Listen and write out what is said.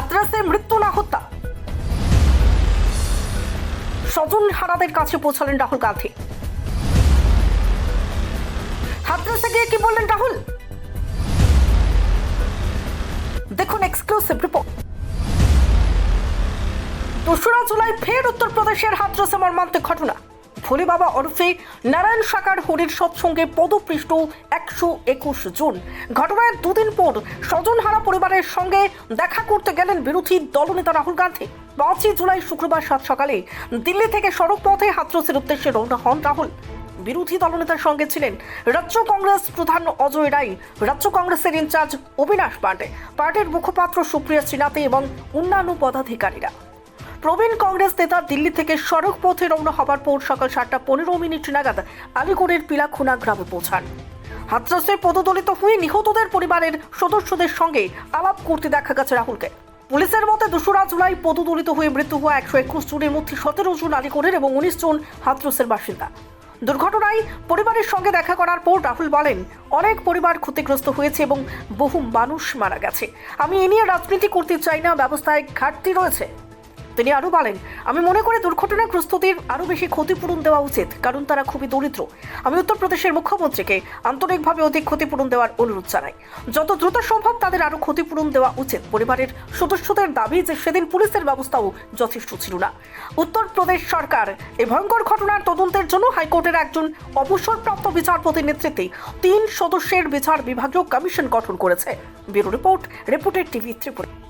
হাতরাসে মৃত্যু না হত্যা। স্বজন হারাদের কাছে পৌঁছালেন রাহুল গান্ধী। হাতরাসে গিয়ে কি বললেন রাহুল? দেখুন এক্সক্লুসিভ রিপোর্ট দোসরা জুলাই ফের উত্তরপ্রদেশের হাতরসে মর্মান্তিক ঘটনা। ভোলে বাবা ওরফে নারায়ণ সাকার হরির সৎসঙ্গে পদপৃষ্ট একশো একুশ জুন। ঘটনার দুদিন পর স্বজনহারা পরিবারের সঙ্গে দেখা করতে গেলেন বিরোধী দলনেতা রাহুল গান্ধী। পাঁচই জুলাই শুক্রবার সাত সকালে দিল্লি থেকে সড়ক পথে হাতরসের উদ্দেশ্যে রওনা হন রাহুল। বিরোধী দলনেতার সঙ্গে ছিলেন রাজ্য কংগ্রেস প্রধান অজয় রায় রাজ্য কংগ্রেসের ইনচার্জ অবিনাশ পাণ্ডে, পার্টির মুখপাত্র সুপ্রিয়া শ্রীনাথে এবং অন্যান্য পদাধিকারীরা। প্রবীণ কংগ্রেস নেতা দিল্লি থেকে সড়ক পথে রওনা হবার পর সকাল সাতটা পনেরো মিনিট নাগাদ আলিগড়ের পিলাখুনা গ্রামে পৌঁছান। হাতরাসে পদদলিত হয়ে নিহতদের পরিবারের সদস্যদের সঙ্গে আলাপ করতে দেখা গেছে রাহুলকে। পুলিশের মতে দোসরা জুলাই পদদলিত হয়ে মৃত্যু হওয়া একশো একুশ জনের মধ্যে সতেরো জন আলিগড়ের এবং উনিশ জন হাতরসের বাসিন্দা। দুর্ঘটনায় পরিবারের সঙ্গে দেখা করার পর রাহুল বলেন, অনেক পরিবার ক্ষতিগ্রস্ত হয়েছে এবং বহু মানুষ মারা গেছে। আমি এ নিয়ে রাজনীতি করতে চাই না, ব্যবস্থায় ঘাটতি রয়েছে। তিনি আরও বলেন, আমি মনে করি দুর্ঘটনাগ্রস্তদের আরও বেশি ক্ষতিপূরণ দেওয়া উচিত, কারণ তারা খুবই দরিদ্র। আমি উত্তরপ্রদেশের মুখ্যমন্ত্রীকে আন্তরিকভাবে অধিক ক্ষতিপূরণ দেওয়ার অনুরোধ জানাই। যত দ্রুত সম্ভব তাদের আরও ক্ষতিপূরণ দেওয়া উচিত। পরিবারের সদস্যদের দাবি যে সেদিন পুলিশের ব্যবস্থাও যথেষ্ট ছিল না। উত্তরপ্রদেশ সরকার এই ভয়ঙ্কর ঘটনার তদন্তের জন্য হাইকোর্টের একজন অবসরপ্রাপ্ত বিচারপতির নেতৃত্বে তিন সদস্যের বিচার বিভাগীয় কমিশন গঠন করেছে। ব্যুরো রিপোর্ট, রিপোর্টের টিভি ত্রিপুরা।